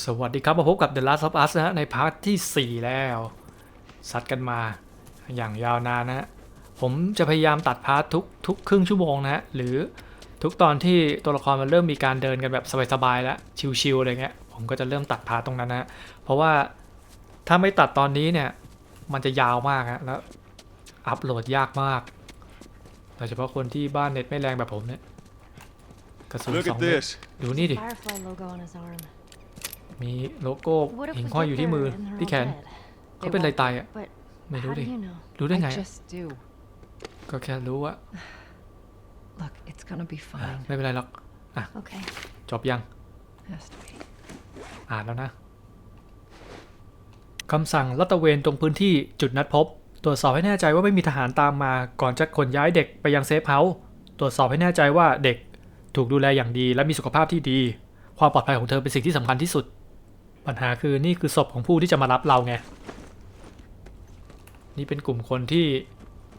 สวัสดีครับมาพบกับ The Last of Us นะฮะในพาร์ทที่ 4 แล้วซัดกันมาอย่างยาวนานนะฮะผมจะพยายามตัดพาร์ททุกทุกครึ่งชั่วโมงนะฮะหรือทุกตอนที่ตัวละครมันเริ่มมีการเดินกันแบบสบายๆแล้วชิวๆอะไรเงี้ยผมก็จะเริ่มตัดพาร์ทตรงนั้นนะฮะเพราะว่าถ้าไม่ตัดตอนนี้เนี่ยมันจะยาวมากฮะแล้วอัปโหลดยากมากโดยเฉพาะคนที่บ้านเน็ตไม่แรงแบบผมเนี่ยกระสุน Look สอง at เม็ด this. ดูนี่ดิ มีโลโก้ What if หิ่ง we ห้อย get อยู่ที่มือ there and they're ที่ all แขน dead? เขาเป็นอะไรตายอะ But ไม่รู้ how ดิ do you know? รู้ได้ไง I อะ just do. ก็แค่รู้ว่า Look, it's gonna be fine. ไม่เป็นไรหรอก Okay. จบยัง Has to be. อ่านแล้วนะคำสั่งลาดตระเวนตรงพื้นที่จุดนัดพบ ตรวจสอบให้แน่ใจว่าไม่มีทหารตามมาก่อนจะขนย้ายเด็กไปยังเซฟเฮาส์ตรวจสอบให้แน่ใจว่าเด็กถูกดูแลอย่างดีและมีสุขภาพที่ดี ความปลอดภัยของเธอเป็นสิ่งที่สำคัญที่สุด ปัญหาคือนี่คือศพของผู้ที่จะมารับเราไง นี่เป็นกลุ่มคนที่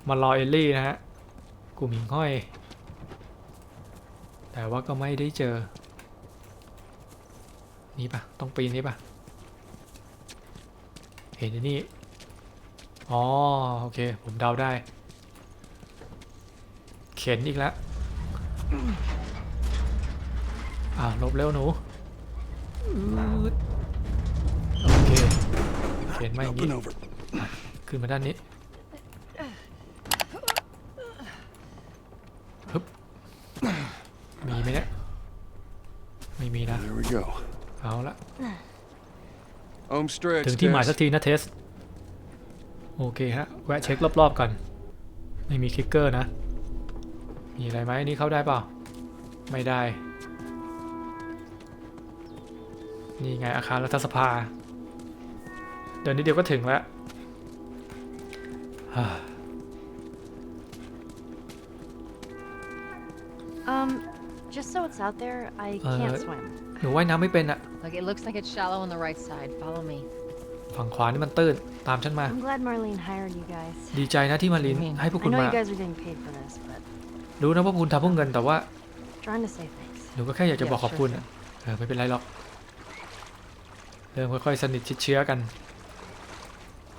มารอเอลลี่นะฮะ กลุ่มหิงห้อย แต่ว่าก็ไม่ได้เจอ นี่ปะต้องปีนนี่ปะเห็นนนี่ อ๋อ โอเค ผมเดาได้ เข็นอีกแล้วอ่าลบเร็วหนูอ เข็นมาอย่าง Up นี้ and over. ขึ้นมาด้านนี้ฮึบมีไหมเนี่ยไม่มีนะ There we go. เอาละ Home stretch. ถึงที่หมาย Tess. สักทีนะเทส โอเคฮะ แวะเช็ครอบๆก่อน ไม่มีคลิกเกอร์นะ มีอะไรไหมนี่เข้าได้เปล่า ไม่ได้ นี่ไงอาคารรัฐสภา เดินนิดเดียวก็ถึงแล้วฮ่า Um, just so it's out there, I can't Uh, swim. หนูว่ายน้ำไม่เป็นอะ Look, it looks like it's shallow on the right side. Follow me. ฝั่งขวานี่มันตื้นตามฉันมา I'm glad Marlene hired you guys. ดีใจนะที่มาลินให้พวก I คุณ know มา you guys are getting paid for this, but รู้นะว่าคุณทำเพื่อเงินแต่ว่า trying to say thanks. หนูก็แค่อยากจะบอกขอบคุณ Yeah, อะเออไม่เป็นไรหรอก เริ่มค่อยๆสนิทชิดเชื้อกัน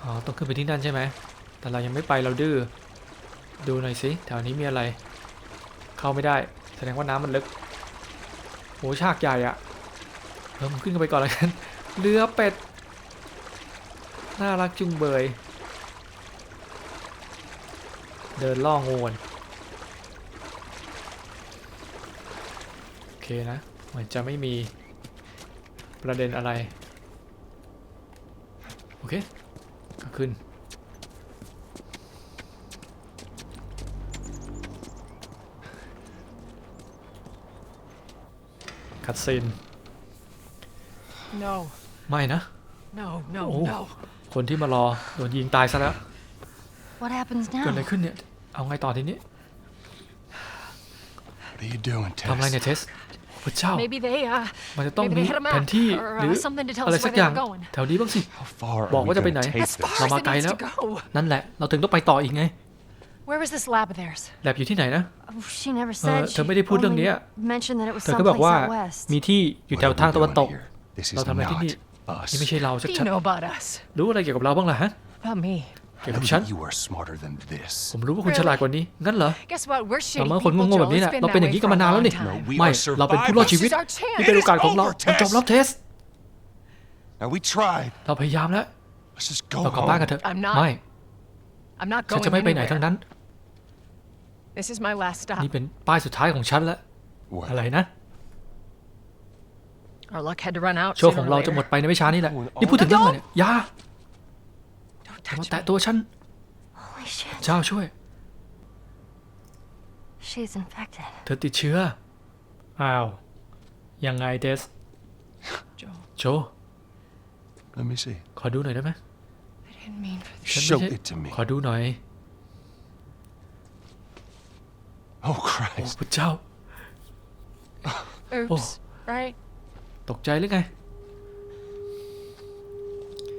อ๋อต้องขึ้นไปที่นั่นใช่ไหม แต่เรายังไม่ไปเราดื้อ ดูหน่อยสิแถวนี้มีอะไร เข้าไม่ได้ แสดงว่าน้ำมันลึกโหชากใหญ่อะเออผมขึ้นกันไปก่อนแล้วกันเรือเป็ด น่ารักจุงเบย เดินล่องโวนโอเคนะ เหมือนจะไม่มีประเด็นอะไร โอเค ก็ ขึ้น คัดซีน No, ไม่นะ no, no, Oh. no. คนที่มารอ โดนยิงตายซะแล้ว What happens เกิดอะไร now? ขึ้นเนี่ย เอาไงต่อทีนี้ What are you doing, ทำอะไร Tess? เนี่ยเทส พระเจ้า Maybe they, uh, มันจะต้อง maybe มี they had a แผ map นที่ or หรือ uh, something to tell อะไร us สัก where อ they ย่าง were going. แถวนี้บ้างสิ How far are บอก we ว่าจะไป gonna ไหน take As this? far as Lama it kai needs lắm. to go. นั่นแหละ เราถึงต้องไปต่ออีกไง Where was this lab of theirs? แลบอยู่ที่ไหนนะ Oh, she never เออ said. เธอไม่ได้พูดเรื่องนี้ only mentioned that it was เธอก็บอก someplace ว่า out west. มีที่อยู่แถว What are ทาง we ตะวันต doing ก here? This เรา is ทำอะไร not ที่นี่ us. นี่ไม่ใช่เรา What do ชั you ด know about us? ๆรู้อะไรเกี่ยวกับเราบ้างล่ะฮะ About me? เกี่ยวกับ I ฉัน think you are smarter than this. ผมรู้ว่าคุณฉลาดกว่านี้ งั้นเหรอ Guess what? We're เรา shitty เมื่อคน people, โง่ๆแบบ Joel. นี้ It's น่ะ been เราเป็นอ that ย่าง way นี้กัน for มา a นานแล้ว long นี่ No, time. we ไม่ are เราเป็นผู้รอดชีวิต This is our chance. นี่เป็นโอกาสของเรา It is มันจบแล้ว over, เทส Now we tried. เราพยายามแล้ว Let's just go เรากลับบ้านกัน home. เถอะ I'm not ไม่ I'm not ฉัน going จะไม่ไปไหนทั้ง anywhere. นั้น This is my last stop. นี่เป็นป้ายสุดท้ายของฉันแล้ว What? อะไรนะ Our luck had to run out โชว์ sooner ของ or เราจะ later. หมดไปในไม่ช้านี่แหละโอ้ยนี่พูดถึงเรื่องอะไรเนี่ยอยา Don't อย่า มา touch แตะ me. ตัวฉัน Holy shit. เจ้าช่วย She's infected. เธอติดเชื้อ อ้าว ยังไงเดส Joel, โจ Let me see. ขอดูหน่อยได้ไหม I didn't mean for this. ฉัน Show ไม่ใช่ it to me. ขอดูหน่อย Oh โอ้ Christ. พระเจ้า Oops. Right? ตกใจหรือไง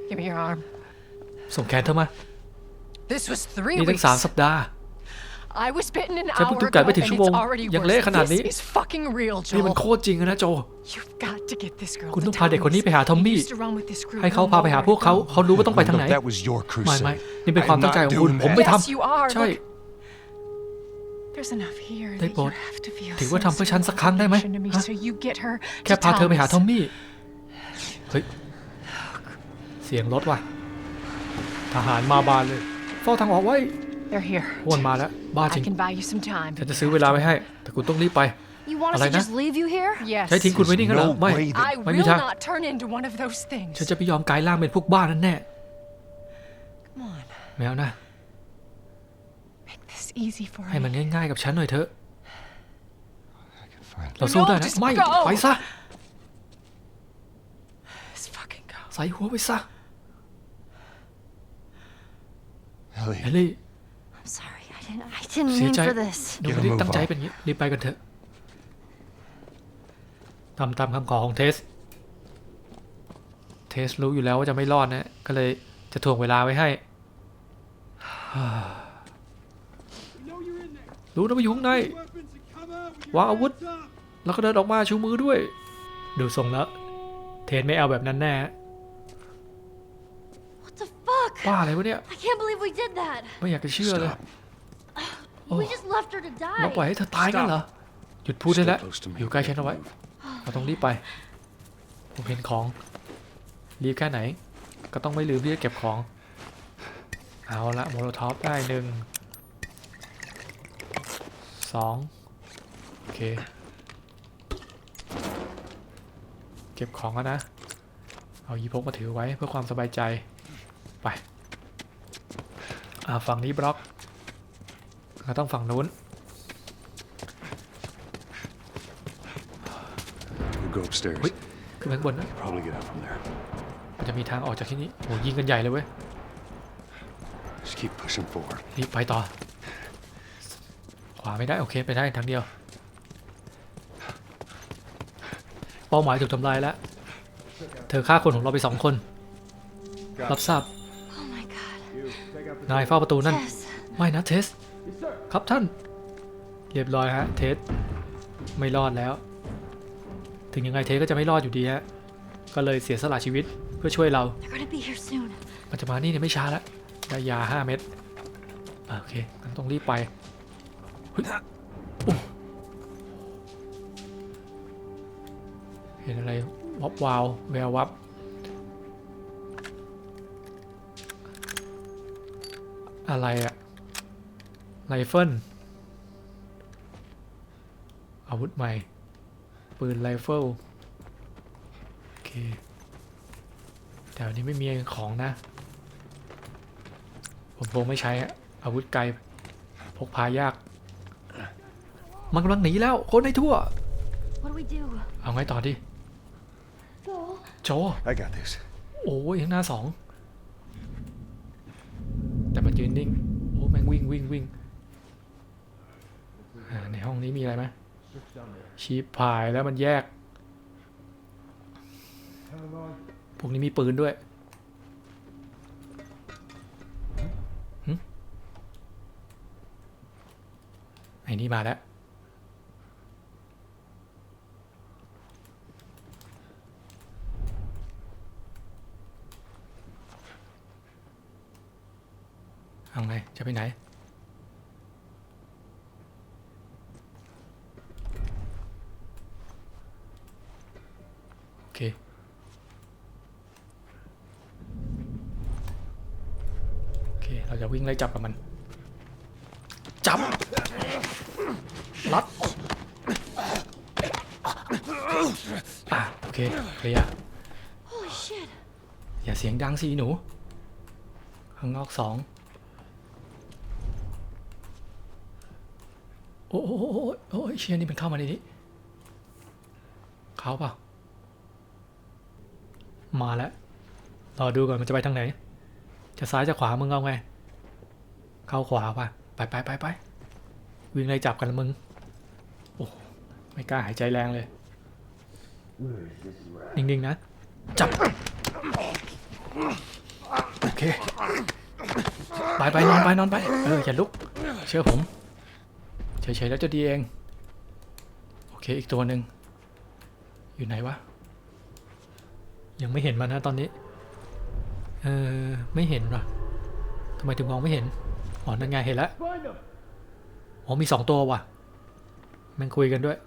Give me your arm. ส่งแขนเธอมา This was three นี่ตั้ง weeks. สามสัปดาห์ I was bitten an ฉัน hour เพิ่งถูกกัด ago ไม่ถึง and ชั่วโมง it's already ยัง worse. เละขนาดนี้ This is fucking real, นี่มัน Joel. โคตรจริงอะนะโจ You've got to get this girl คุณ to ต้องพา tell เด็กคนนี้ me ไปหาทอมมี่ He used to run with this group. ให้เขา He'll พาไปหา know พวก where เขา to go. เขารู้ว่าต้องไปทางไหน Look, that was your ไม่ไม่ crusade. นี่เป็นความตั้งใจของคุณ I'm not ผมไม่ doing ท Yes, you are. ำใช่ Look, There's enough here ได้ that โปร you ด have to feel ถือว่า some ทำเพื่อฉัน sort สัก of ครั้งได้ไหม connection to me ฮะ so you get her แค่ to พาเธอไปหา Thomas. ทอมมี่ เฮ้ย เสียงรถว่ะ ทหารมาบานเลยเฝ้าทางออกไว้ They're here. อ้วนมาแล้ว บ้าจริ I ง can buy you some time. ฉันจะซื้อเวลาไว้ให้ แต่คุณต้องรีบไป You want us Alay to na? just leave you here? Yes. ใช้ทิ้งคุณไว้นี่กันเหรอ No ไม่ way that- I Mày will đi thang. not turn into one of those things. ฉันจะไม่ยอมกลายร่างเป็นพวกบ้านั่นแน่ Come on, แมวนะ make this easy for ให้มัน me. ง่ายๆกับฉันหน่อยเถอะ I can find เราสู้ได้ No, นะ just ไม่ go. ไปซะ Let's fucking go. ใส่หัวไปซะ Ellie, เฮลี่ I'm sorry. I didn't. I didn't Xỉa mean chạy. for this. หนูไม่ได้ตั้งใจเป็นอย่างนี้รีบไปกันเถอะทำตามคำขอของเทส เทสรู้อยู่แล้วว่าจะไม่รอดนะ ก็เลยจะถ่วงเวลาไว้ให้ รู้นะว่าอยู่ข้างใน วางอาวุธ แล้วก็เดินออกมาชูมือด้วย ดูทรงแล้ว เทสไม่เอาแบบนั้นแน่ What the fuck? ป้าอะไรวะเนี่ย I can't believe we did that. ไม่อยากจะเชื่อเลย Stop. We just left her to เราปล่อย die. ให้เธอตายกันเหรอ หยุดพูดได้แล้ว Stay close to me. อยู่ใกล้ฉันเอาไว้ เราต้องรีบไป ผมเห็นของ รีบแค่ไหน ก็ต้องไม่ลืมที่จะเก็บของ เอาละโมโลท็อปได้หนึ่ง สอง โอเค เก็บของกันนะ เอายีพกมาถือไว้เพื่อความสบายใจ ไป อ่าฝั่งนี้บล็อกก็ต้องฝั่งนู้น We'll go upstairs. Wait. ขึ้นไปข้างบนนะ Probably get out from there. มันจะมีทางออกจากที่นี่โหยิงกันใหญ่เลยเว้ย Just keep pushing forward. รีบไปต่อ ขวาไม่ได้ โอเค ไปได้ทางเดียว เป้าหมายถูกทำลายแล้ว เธอฆ่าคนของเราไปสองคน รับทราบ Oh my god. นายเฝ้าประตูนั่น Tess. ไม่นะเทส ครับท่าน เรียบร้อยฮะ เทส ไม่รอดแล้ว ถึงยังไงเทสก็จะไม่รอดอยู่ดีฮะ ก็เลยเสียสละชีวิตเพื่อช่วยเรา They're gonna be here soon. มันจะมานี่เนี่ยไม่ช้าแล้วได้ยาห้าเม็ดอะโอเคงั้นต้องรีบไปเฮ้ยอุ๊ยเห็นอะไรวับวาวแวววับ อะไรอะไรเฟิลอาวุธใหม่ ปืนไรเฟิลโอเคแต่วันนี้ไม่มีของนะ ผมคงไม่ใช้อะอาวุธไกล พกพายาก มันกำลังหนีแล้ว คนในทั่ว What do we do? เอาไงต่อดิ Joel. โจ I got this. โอ้ยข้างหน้าสองแต่มั นิ่งโอ้แม่งวิ่งวิ่งวิ่งในห้องนี้มีอะไรไหมชีพพายแล้วมันแยก พวกนี้มีปืนด้วยหึไอ้นี่มาแล้ว เอาไง จะไปไหน โอเค โอเค เราจะวิ่งไล่จับกับมัน จับรัดอะโอเคเคลียร์ Holy shit. อย่าเสียงดังสิหนู ข้างนอกสอง โอ้โหโอ้โหโอ้โห เชียนี่มันเข้ามาในนี้เขาเปล่ามาแล้วรอดูก่อนมันจะไปทางไหน จะซ้ายจะขวามึงเอาไง เข้าขวาป่ะ ไปไปไปไปวิ่งไล่จับกันมึง โอ้ไม่กล้าหายใจแรงเลย นิ่งๆนะ จับ โอเค ไปไปนอนไปนอนไป เอออย่าลุก เชื่อผม เฉยๆแล้วจะดีเอง อเค อีกตัวหนึ่งอยู่ไหนวะ ยังไม่เห็นมันนะตอนนี้ เออไม่เห็นว่ะทำไมถึงมองไม่เห็น อ๋อ นั่นไงเห็นแล้วอ๋อมีสองตัวว่ะ มันคุยกันด้วย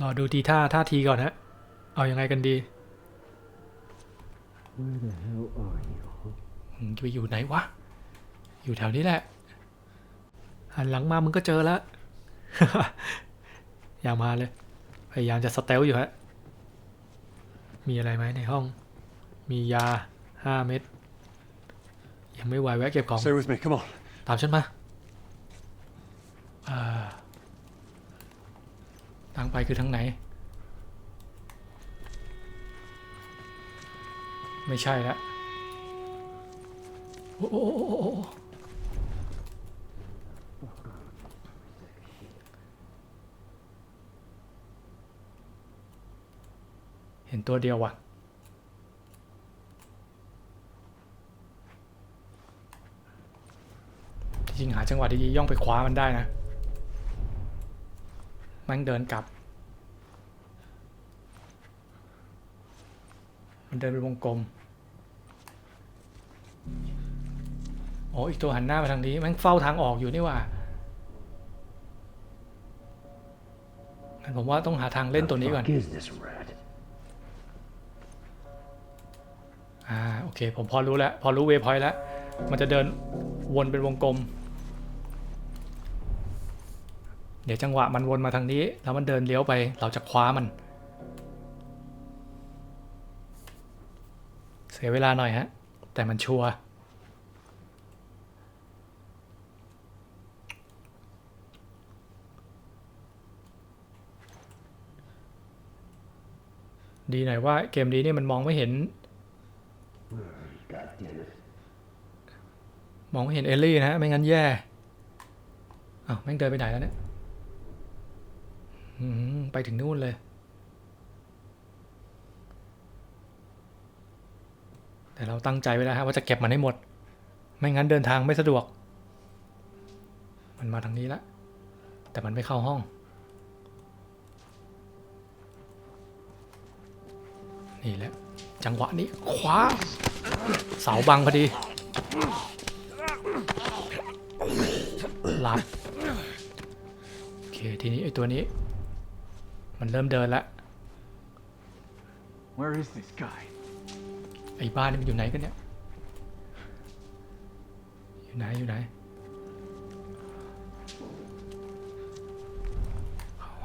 รอดูทีท่าท่าทีก่อนฮะเอาอยังไงกันดีมึงจะไปอยู่ไหนวะ อยู่แถวนี้แหละ หันหลังมามึงก็เจอแล้ว อย่ามาเลย พยายามจะสเตลอยู่ฮะ มีอะไรไหมในห้อง มียาห้าเม็ด ยังไม่ไหวแวะเก็บของ Stay with me. Come on. ตามฉันมาอ่าทางไปคือทางไหน ไม่ใช่ละโอ้โอ้โอ้โอ้โอ้ เห็นตัวเดียวว่ะ จริงหาจังหวะดีๆย่องไปคว้ามันได้นะ มันเดินกลับ มันเดินเป็นวงกลมโอ้อีกตัวหันหน้ามาทางนี้มันเฝ้าทางออกอยู่นี่ว่างั้นผมว่าต้องหาทางเล่นตัวนี้ก่อน อ่าโอเค ผมพอรู้แล้ว พอรู้เวพอยต์แล้ว มันจะเดินวนเป็นวงกลม เดี๋ยวจังหวะมันวนมาทางนี้ แล้วมันเดินเลี้ยวไป เราจะคว้ามัน เสียเวลาหน่อยฮะ แต่มันชัวร์ดีหน่อยว่าเกมนี้นี่มันมองไม่เห็น มองไม่เห็นเอลลี่นะฮะ ไม่งั้นแย่อ้าวแม่งเดินไปไหนแล้วเนี่ยอืมไปถึงนู่นเลย แต่เราตั้งใจไว้แล้วฮะว่าจะเก็บมันให้หมด ไม่งั้นเดินทางไม่สะดวก มันมาทางนี้ล้วแต่มันไม่เข้าห้อง นี่แหละ จังหวะนี้คว้า เสาบังพอดี หลับ โอเค ทีนี้ไอ้ตัวนี้ มันเริ่มเดินแล้ว Where is this guy? ไอ้บ้านนี่มันอยู่ไหนกันเนี่ย อยู่ไหน อยู่ไหน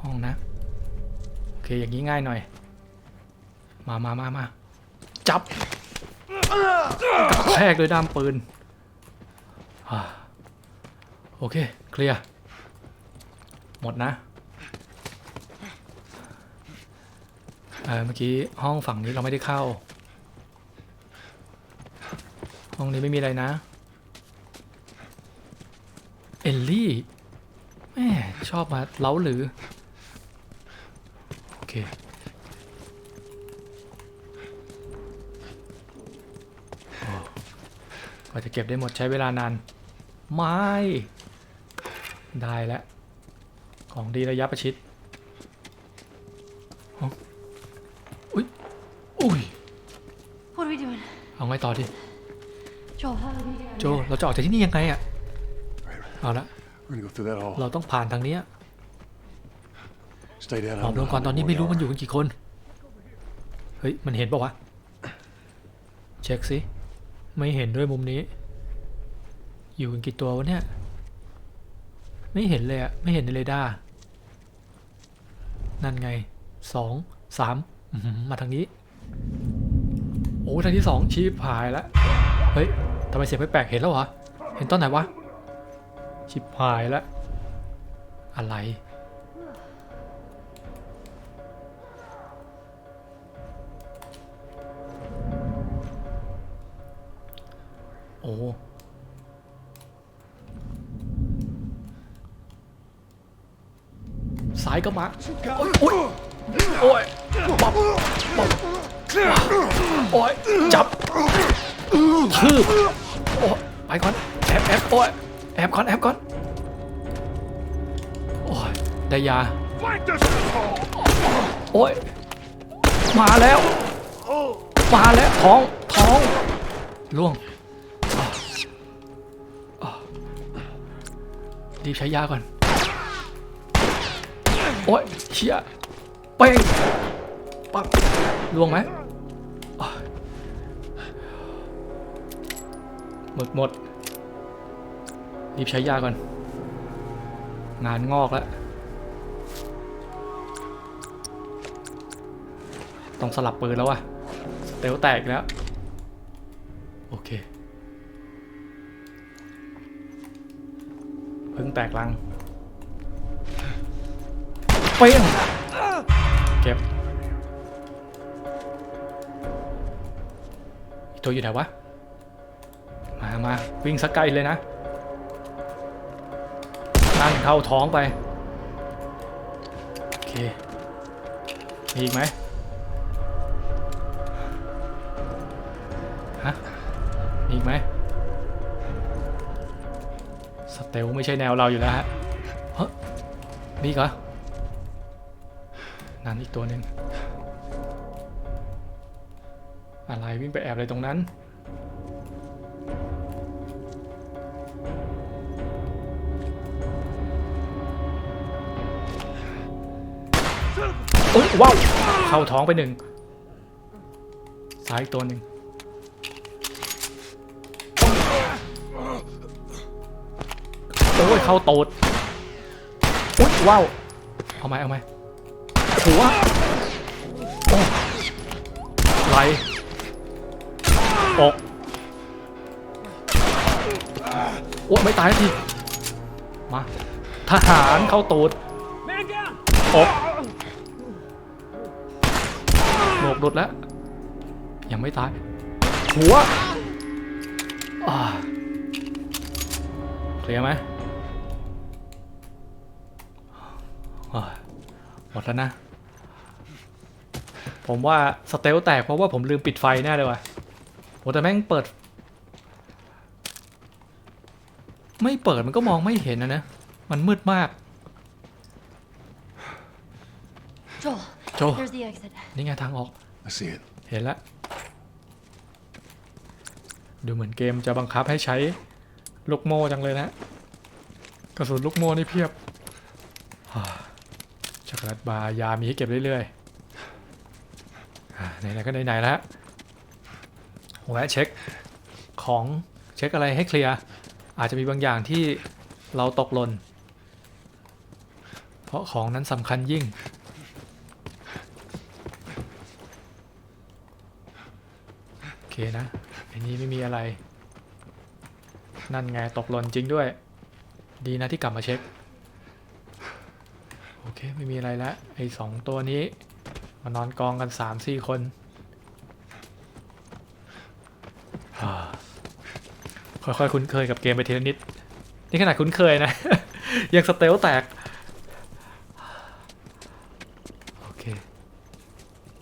ห้องนะ โอเค อย่างนี้ง่ายหน่อย มามามามาจับ แทกด้วยด้ามปืน โอเค เคลียร์ หมดนะเเมื่อกี้ห้องฝั่งนี้เราไม่ได้เข้า ห้องนี้ไม่มีอะไรนะ เอลลี่แม่ชอบมาเล้าหรือ โอเค โอ้ก ว่าจะเก็บได้หมดใช้เวลานานไม่ ได้แล้ว ของดีระยะประชิดอ๋ออุ้ยอุ้ย What are we doing? เอาไงต่อดิ Joel, how do we get out โจ เราจะออกจากที่นี่ยังไงอะเอาละ We're gonna go through that hall. เราต้องผ่านทางเนี้ย Stay down. หมอบลงก่อนตอนนี้ไม่รู้มันอยู่กันกี่คน เฮ้ย มันเห็นปะวะ เช็คสิ ไม่เห็นด้วยมุมนี้ อยู่กันกี่ตัววะเนี่ย ไม่เห็นเลยอะไม่เห็นในเรดาร์นั่นไงสองสามมาทางนี้ โอ้ทางที่สองชีพหายแล้วเฮ้ยทำไมเสียงแปลกๆเห็นแล้วเหรอ เห็นตอนไหนวะ ชิบหายแล้ว อะไรายก็มาโอ้ยโอ้ยโอ้ยปับปับโอ้ยจับทืบโอ้ยไปก่อนแอบแอบโอ้ยแอบก่อนแอบก่อนโอ้ได้ยาโอ้ยมาแล้วมาแล้วท้องท้องล่วงอะอะรีบใช้ยาก่อน โอ้ยเชี่ยเป้งปักล่วงไหมหมดหมดรีบใช้ยาก่อน งานงอกแล้ว ต้องสลับปืนแล้ววะสเตลแตกแล้ว โอเคเพิ่งแตกลัง เปี้ยงเก็บอีกตัวอยู่ไหนวะ มามาวิ่งสักไกลเลยนะนั่นเข้าท้องไป โอเค มีอีกไหมฮะมีอีกไหมสเตลไม่ใช่แนวเราอยู่แล้วฮะ เฮ้ยมีอีกเหรอ นั่นอีกตัวหนึ่งอะไรวิ่งไปแอบอะไรตรงนั้นโอ้ยว้าว เข้าท้องไปหนึ่งซ้ายอีกตัวหนึ่งโอ้ยเข้าตูดอุ้ยว้าว เอาไหมเอาไหม วโอ้ไหลอกโอ้ไม่ตายสักทีมาทหารเข้าตูดอกหนกหลุดแล้ว ยังไม่ตาย หัวเคลียร์ไหมหมดแล้วนะ ผมว่าสเตลแตกเพราะว่าผมลืมปิดไฟแน่เลยว่ะโหแต่แม่งเปิด ไม่เปิดมันก็มองไม่เห็นนะนะ มันมืดมาก Joel, โจ there's the exit. นี่ไงทางออก I see it. เห็นแล้วดูเหมือนเกมจะบังคับให้ใช้ลูกโม่จังเลยนะ กระสุนลูกโม่นี่เพียบฮ่าช็อกโกแลตบาร์ยามีให้เก็บเรื่อยๆอ่า ไหนๆก็ไหนๆแล้วแวะเช็คของเช็คอะไรให้เคลียร์อาจจะมีบางอย่างที่เราตกหล่นเพราะของนั้นสำคัญยิ่ง โอเคนะอันนี้ไม่มีอะไร นั่นไงตกหล่นจริงด้วย ดีนะที่กลับมาเช็ค โอเค ไม่มีอะไรแล้วไอ้สองตัวนี้ มานอนกองกันสามสี่คนอ่าค่อยๆคุ้นเคยกับเกมไปทีละนิด นี่ขนาดคุ้นเคยนะ ยังสเตลแตก โอเค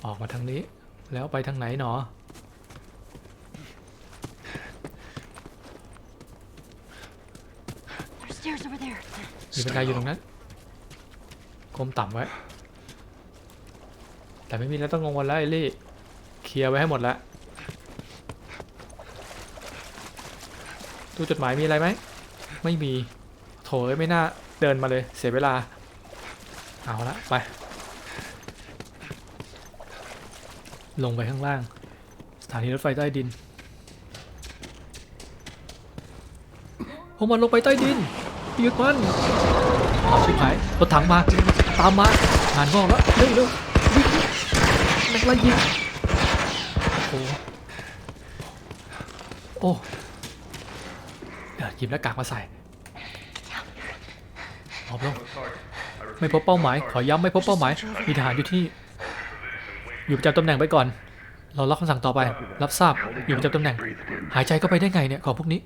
ออกมาทางนี้ แล้วไปทางไหนหนอ There's stairs over there. มีบันไดอยู่ตรงนั้นก้มต่ำไว้ แต่ไม่มีแล้วต้องลงวันแล้วไอลี่เคลียร์ไว้ให้หมดแล้วดูจดหมายมีอะไรไหมไม่มีโถเอ้ยไม่น่าเดินมาเลยเสียเวลา เอาละไป ลงไปข้างล่าง สถานีรถไฟใต้ดินผมมันลงไปใต้ดินหยุดมันเอาชิบหายรถถังมา ตามมางานงอกแล้วเร็วเร็ว นักไล่ยิงโอ้โอ้เดี๋ยวหยิบหน้ากากมาใส่หมอบลงไม่พบเป้าหมาย ขอย้ำไม่พบเป้าหมาย มีทหารอยู่ที่นี่อยู่ประจำตำแหน่งไปก่อน เรารับคำสั่งต่อไป รับทราบ อยู่ประจำตำแหน่ง หายใจเข้าไปได้ไงเนี่ยของพวกนี้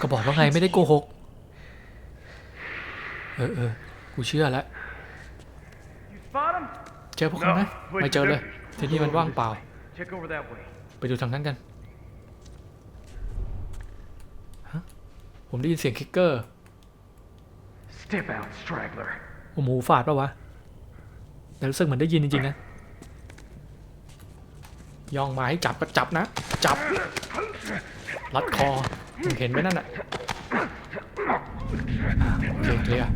ก็บอกว่าไงไม่ได้โกหก เออเออกูเชื่อแล้ว Spot him? เจอพวกเขาไหมไม่เจอเลย ที่นี่มันว่างเปล่า Check over that way. ไปดูทางนั้นกันฮะผมได้ยินเสียงคิกเกอร์ Step out, straggler. ผมหูฝาดปะวะ แต่รู้สึกเหมือนได้ยินจริงๆนะ ย่องมาให้จับก็จับนะ จับ รัดคอมึงเห็นไหมนั่นอะอะโอเคเคลียร์อะ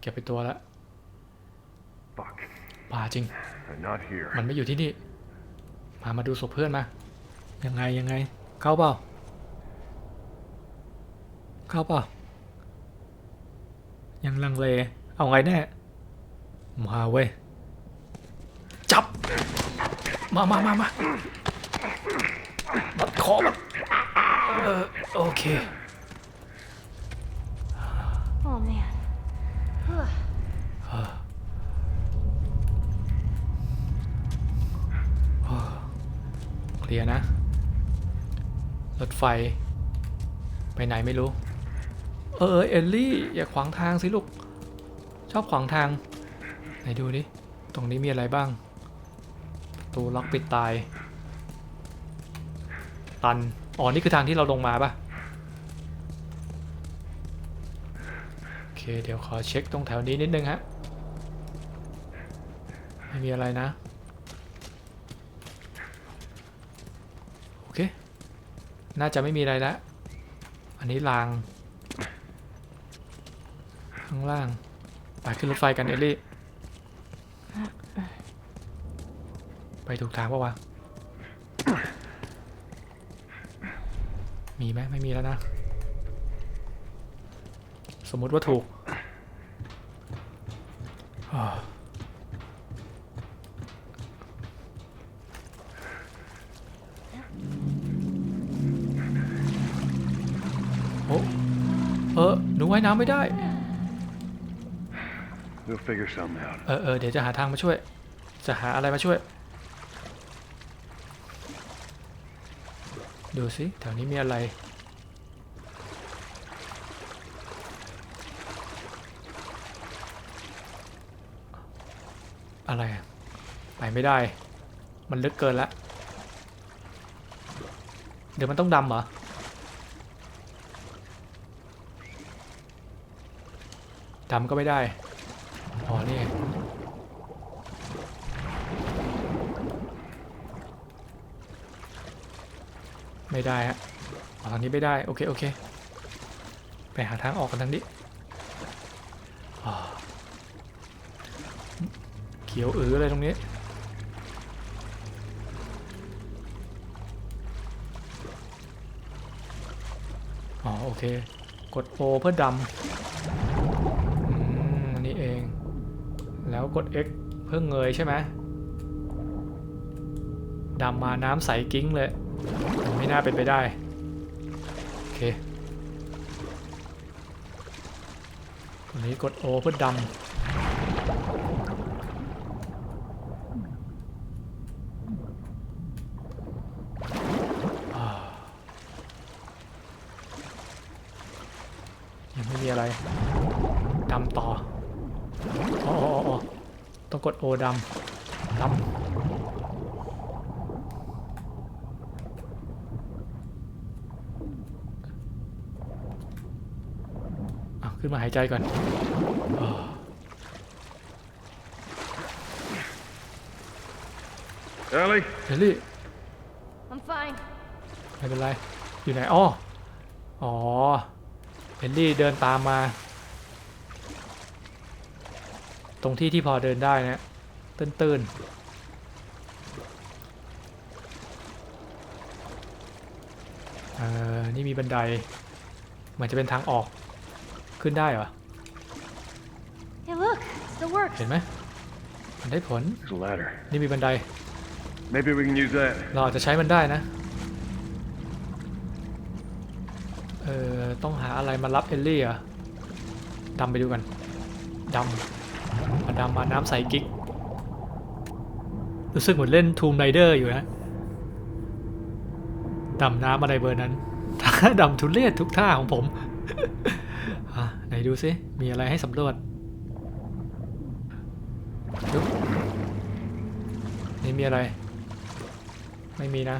เก็บไปตัวแล้ว Fuck. ป่าจริง They're not here. มันไม่อยู่ที่นี่ มามาดูศพเพื่อนมา ยังไงยังไง เข้าเปล่า เข้าเปล่า ยังลังเล เอาไงแน่ มาเว้ย จับ มามามามามัดคอมันเออโอเค Oh man. Ugh. เคลียร์นะ รถไฟ ไปไหนไม่รู้เออเออเอลลี่อย่าขวางทางสิลูก ชอบขวางทาง ไหนดูดิ ตรงนี้มีอะไรบ้าง ประตูล็อกปิดตาย ตัน อ๋อ นี่คือทางที่เราลงมาปะโอเค เดี๋ยวขอเช็คตรงแถวนี้นิดนึงฮะ ไม่มีอะไรนะ โอเค น่าจะไม่มีอะไรแล้วอันนี้ราง ข้างล่าง ไปขึ้นรถไฟกันเอลลี่ ไปถูกทางปะวะ มีไหมไม่มีแล้วนะ สมมติว่าถูกอ่ายน้ำไม่ได้ We'll figure something out. เออเออเดี๋ยวจะหาทางมาช่วย จะหาอะไรมาช่วย ดูสิแถวนี้มีอะไร อะไรอะไปไม่ได้ มันลึกเกินละ เดี๋ยวมันต้องดำเหรอ ดำก็ไม่ได้ อ๋อ นี่ไม่ได้ฮะอ๋อตอนนี้ไม่ได้ โอเค โอเค ไปหาทางออกกันทางนี้อ่าเขียวอืออะไรตรงนี้ อ๋อ โอเค กด O เพื่อดำ อืมอันนี้เอง แล้ว กด X เพื่อเงยใช่ไหมดำมาน้ำใสกิ้งเลย ไม่น่าเป็นไปได้ โอเคตอนนี้กด O เพื่อดำอ่ายังไม่มีอะไร ดำต่อ อ๋ออ๋ออ๋อ ต้องกด O ดำดำอะขึ้นมาหายใจก่อนอ่า Ellie? เฮลลี่ I'm fine. ไม่เป็นไร อยู่ไหนอ้ออ๋อเฮนรี่เดินตามมา ต รงที่ที่พอเดินได้นะตื้นตื้นๆเออนี่มีบันไดเหมือนจะเป็นทางออกขึ้นได้เหรอ Hey, look, it still works. เห็นไหมมันได้ผล There's a ladder. นี่มีบันได Maybe we can use that. เราอาจจะใช้มันได้นะเออต้องหาอะไรมารับเอลลี่เหรอะดำไปดูกันดำมา ดำมาน้ำใสกิ๊ก รู้สึกเหมือนเล่นทูมไรเดอร์อยู่นะดำน้ำอะไรเบอร์นั้นดำทุเรศทุกท่าของผมไหนดูซิ มีอะไรให้สำรวจนี่มีอะไร ไม่มีนะ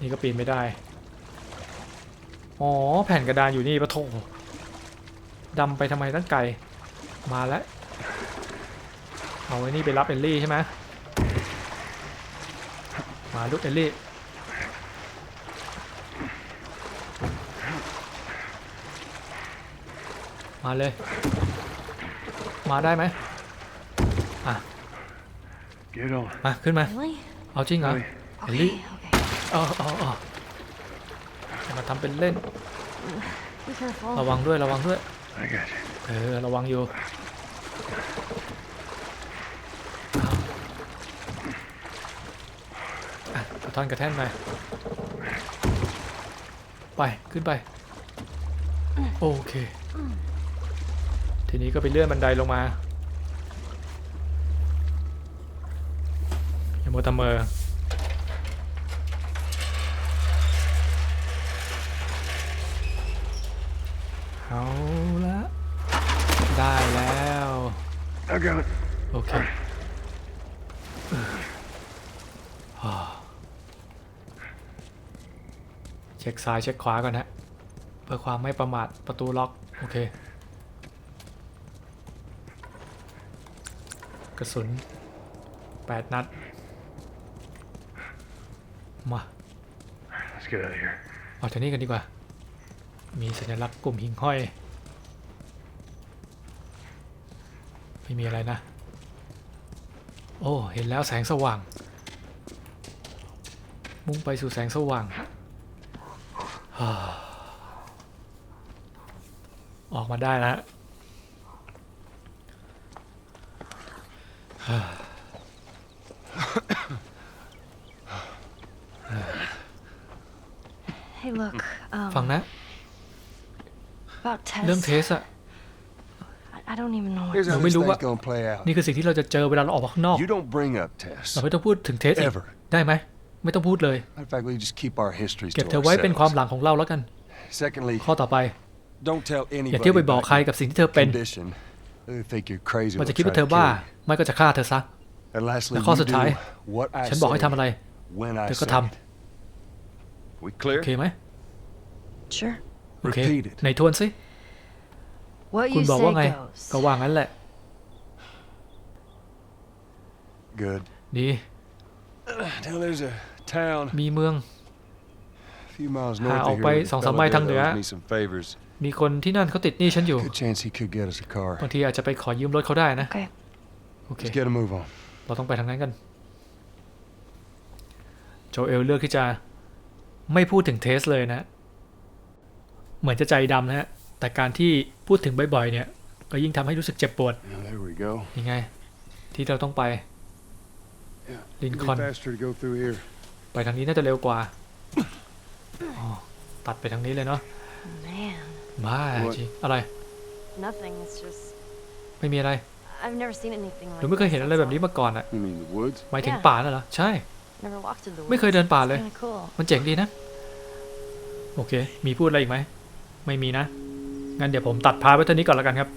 นี่ก็ปีนไม่ได้ อ๋อ แผ่นกระดานอยู่นี่ปะโถ ดำไปทำไมตั้งไกล มาแล้ว เอาไอ้นี่ไปรับเอลลี่ใช่ไหมมาลูกเอลลี่มาเลย มาได้ไหมอะ Get on. มาขึ้นมา Really? เอาจริงเหรอ Ellie. เอลลี่ Okay, okay. เออเออเอออย่ามาทำเป็นเล่น Be careful. ระวังด้วย ระวังด้วย I got you. เออ ระวังอยู่ อะกระท่อนกระแท่นหน่อยไป ขึ้นไป โอเค ทีนี้ก็ไปเลื่อนบันไดลงมาอย่ามัวแตะเมอเอาละ ได้แล้ว I got it. โอเคอ่าเช็คซ้ายเช็คขวาก่อนฮะเพื่อความไม่ประมาทประตูล็อก โอเค กระสุน 8 นัด มา Let's get out of here. เอาจากนี้กันดีกว่า มีสัญลักษณ์กลุ่มหิ่งห้อย ไม่มีอะไรนะ โอ้ เห็นแล้วแสงสว่าง มุ่งไปสู่แสงสว่างฮ่าออกมาได้แล้ว Hey, look. Um, ฟังนะ about Tess. เรื่องเทสอะ I, I don't even know what. Here's how Well, we this do thing's what- gonna play out. นี่คือสิ่งที่เราจะเจอเวลาเราออกมาข้างนอก You don't bring up Tess. เราไม่ต้องพูดถึงเทสอีก Ever. ได้ไหม ไม่ต้องพูดเลย In fact, we just keep our histories เก็บ to เธอไว้เป็นความ ourselves. หลังของเราแล้วกัน Secondly, ข้อต่อไป don't tell อย่า anybody เที่ยวไปบอก about ใคร your กับสิ่งที่เธอเป็น condition. They think you're crazy. มัน will จะคิด try ว่าเธ to อบ้า kill you. ไม่ก็จะฆ่าเธอซะ And lastly, และข้อ you สุดท้าย do what I ฉันบอกให้ say ทำอะไร when I เธอก็ say ท it. We ำ clear? โอเคไหม Sure. โอเค Repeat it. ในทวนสิ What คุณ you บอก say ว่าไง goes. ก็ว่างั้นแหละ Good. ดี Now there's a town มีเมือง a few miles หา north อ of อก here. ไป where สองสาม fella ไมล์ there ทางเหนือ owes me some favors. มีคนที่นั่นเขาติดหนี้ฉันอยู่ Good chance he could get us a car. บางทีอาจจะไปขอยืมรถเขาได้นะ Okay. โอเค Let's get a move on. เราต้องไปทางนั้นกัน โจเอลเลือกที่จะไม่พูดถึงเทสเลยนะ เหมือนจะใจดำนะฮะ แต่การที่พูดถึงบ่อยๆเนี่ย ก็ยิ่งทำให้รู้สึกเจ็บปวด Now, there we go. ยังไง ที่เราต้องไป Yeah. Lincoln. It'd be faster to go through here. ไปทางนี้น่าจะเร็วกว่าอ๋อตัดไปทางนี้เลยเนาะ Man, บ้า What? จริงอะไร nothing. It's just ไม่มีอะไร I've never seen anything ห like. นูไม่เคย this, เห็นอะไร that's แบบนี้ all. มาก่อนอะ You mean the woods? หมายถึง Yeah. ป่าน่ะเหรอ ใช่ Never walked in the ไม่เคย woods. เดินป่าเลย Kinda cool. มันเจ๋งดีนะ โอเค มีพูดอะไรอีกไหม ไม่มีนะ งั้นเดี๋ยวผมตัดพาร์ทไว้เท่านี้ก่อนแล้วกันครับ